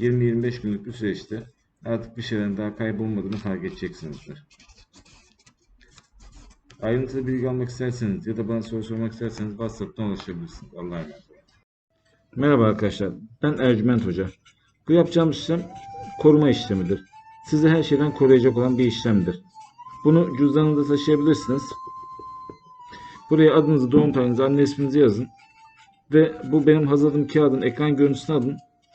20-25 günlük bir süreçte artık bir şeylerin daha kaybolmadığını fark edeceksinizdir. Ayrıntılı bilgi almak isterseniz ya da bana soru sormak isterseniz WhatsApp'tan ulaşabilirsiniz. Allah'a emanet olun. Merhaba arkadaşlar. Ben Ercüment Hoca. Bu yapacağım işlem koruma işlemidir. Sizi her şeyden koruyacak olan bir işlemdir. Bunu cüzdanınızda taşıyabilirsiniz. Buraya adınızı, doğum tarihinizi, anne isminizi yazın. Ve bu benim hazırladığım kağıdın ekran görüntüsünü alın.